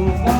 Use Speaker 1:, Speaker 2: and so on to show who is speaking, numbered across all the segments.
Speaker 1: move.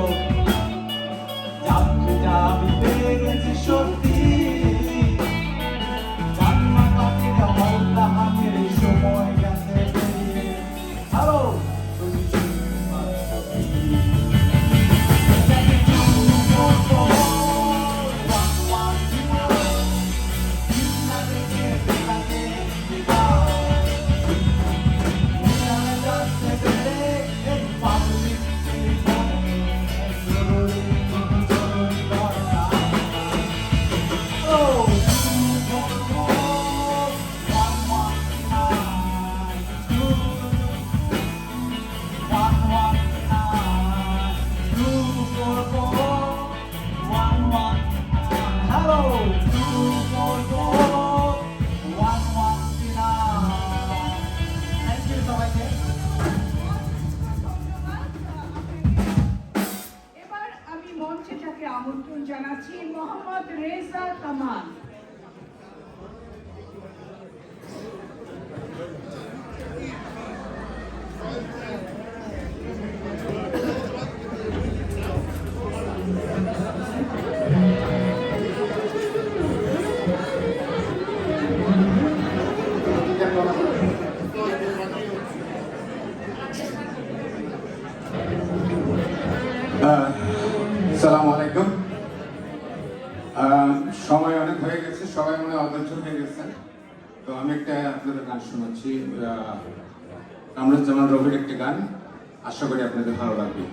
Speaker 1: Teresa Kamal. Uh, ah, Assalamualaikum সময়
Speaker 2: অনেক হয়ে গেছে, সবাই মনে অধৈর্য হয়ে গেছেন তো আমি একটা আপনাদের গান শোনাচ্ছি। কামরুজ্জামান রবির একটি গান। আশা করি আপনাদের ভালো লাগবে।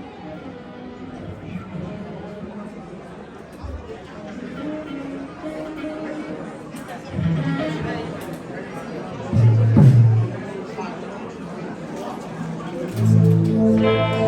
Speaker 2: অতীতের